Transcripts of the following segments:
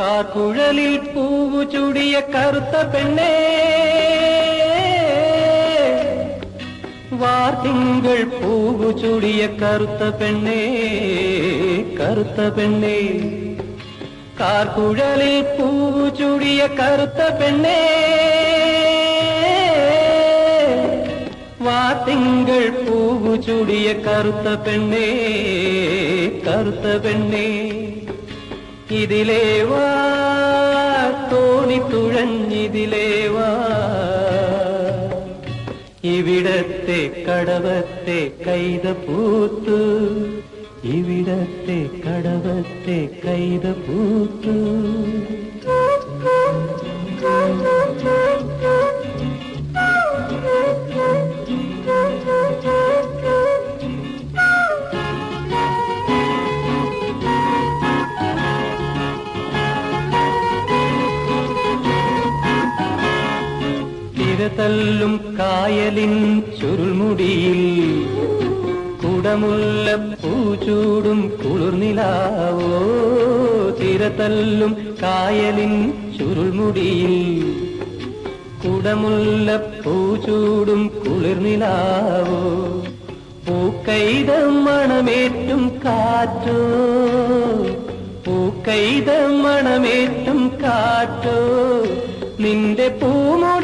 കാർക്കുഴലിൽ പൂവു ചൂടിയ കറുത്ത പെണ്ണേ. വാർത്തിങ്കൾ പൂവു ചൂടിയ കറുത്ത പെണ്ണേ കറുത്ത പെണ്ണേ. കാർക്കുഴലിൽ പൂവു ചൂടിയ കറുത്ത പെണ്ണേ. വാത്തിങ്കൾ പൂവു ചൂടിയ കറുത്ത പെണ്ണേ കറുത്ത പെണ്ണേ. ഇതിലേ വാ തോണി തുഴഞ്ഞിതിലേ വാ. ഇവിടത്തെ കടവത്തെ കൈത പൂത്തു ഇവിടത്തെ കടവത്തെ കൈത പൂത്തു. തിരതല്ലും കായലിൻ ചുരുൾമുടിയിൽ. കുടമുല്ല പൂച്ചൂടും കുളിർനിലാവോ? തിരതല്ലും കായലിൻ ചുരുൾമുടിയിൽ. കുടമുല്ല പൂച്ചൂടും കുളിർനിലാവോ? പൂക്കൈത മണമേറ്റും കാറ്റോ? പൂക്കൈത മണമേറ്റും കാറ്റോ? നിന്റെ പൂമുടി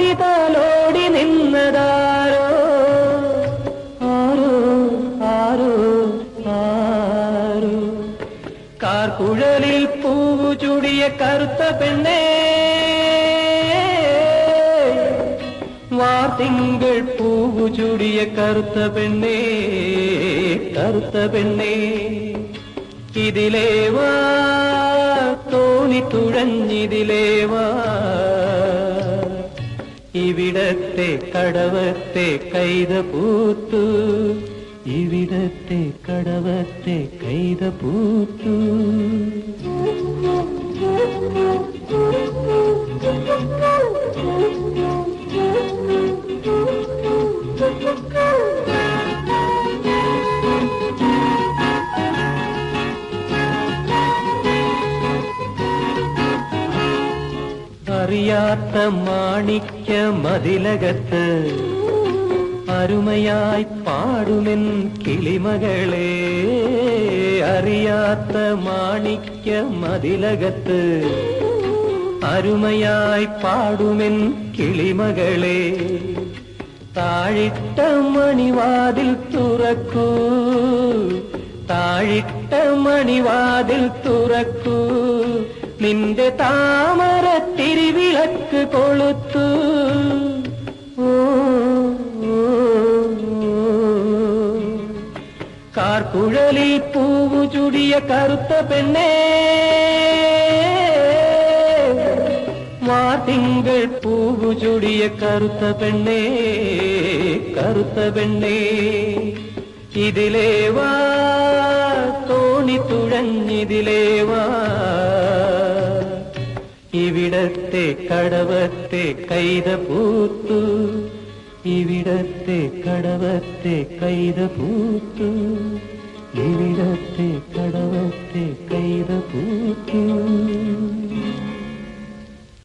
ചൂടിയ കറുത്ത പെണ്ണേ. വാർത്തിങ്കൾ പൂവു ചൂടിയ കറുത്ത പെണ്ണേ കറുത്ത പെണ്ണേ. ഇതിലേ വാ തോണി തുഴഞ്ഞിതിലേ വാ. ഇവിടത്തെ കടവത്തെ കൈത പൂത്തു ഇവിടത്തെ കടവത്തെ കൈത പൂത്തു. അറിയാത്ത മാണിക്യ മതിലകത്ത് അരുമയായി പാടുമെൻ കിളിമകളെ അറിയാത്ത മാണിക്യ മതിലകത്ത് അരുമയായി പാടുമെൻ കിളിമകളെ താഴിട്ട മണിവാതിൽ തുറക്കൂ താഴിട്ട മണിവാതിൽ തുറക്കൂ നിന്റെ താമര തിരിവിളക്ക് കൊളുത്തു. കാർക്കുഴലിൽ പൂവു ചുടിയ കറുത്ത പെണ്ണേ. മാതിങ്കൾ പൂവു ചുടിയ കറുത്ത പെണ്ണേ കറുത്ത പെണ്ണേ. ഇതിലേ വാ തോണി തുഴഞ്ഞിതിലേ വാ. ഇവിടത്തെ കടവത്തെ കൈത പൂത്തു ഇവിടത്തെ കടവത്തെ കൈത പൂത്തു. ഇവിടത്തെ കടവത്തെ